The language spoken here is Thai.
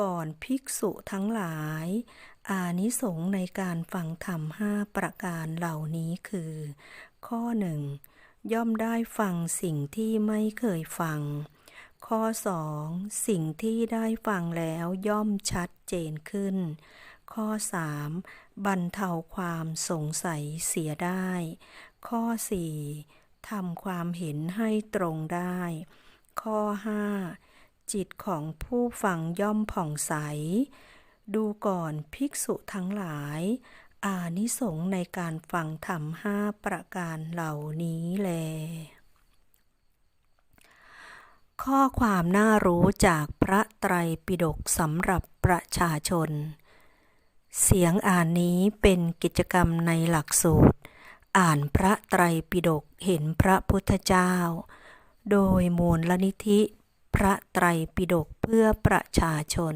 ก่อนภิกษุทั้งหลาย อานิสงส์ในการฟังธรรมห้าประการเหล่านี้คือ ข้อหนึ่งย่อมได้ฟังสิ่งที่ไม่เคยฟัง ข้อสองสิ่งที่ได้ฟังแล้วย่อมชัดเจนขึ้น ข้อสามบรรเทาความสงสัยเสียได้ ข้อสี่ทำความเห็นให้ตรงได้ ข้อห้า จิตของผู้ฟังย่อมผ่องใส ดูก่อนภิกษุทั้งหลาย อานิสงส์ในการฟังธรรมห้าประการเหล่านี้แล ข้อความน่ารู้จากพระไตรปิฎกสำหรับประชาชน เสียงอ่านนี้เป็นกิจกรรมในหลักสูตร อ่านพระไตรปิฎกเห็นพระพุทธเจ้าโดยมูลลนิธิ ระไตรปิฎกเพื่อประชาชน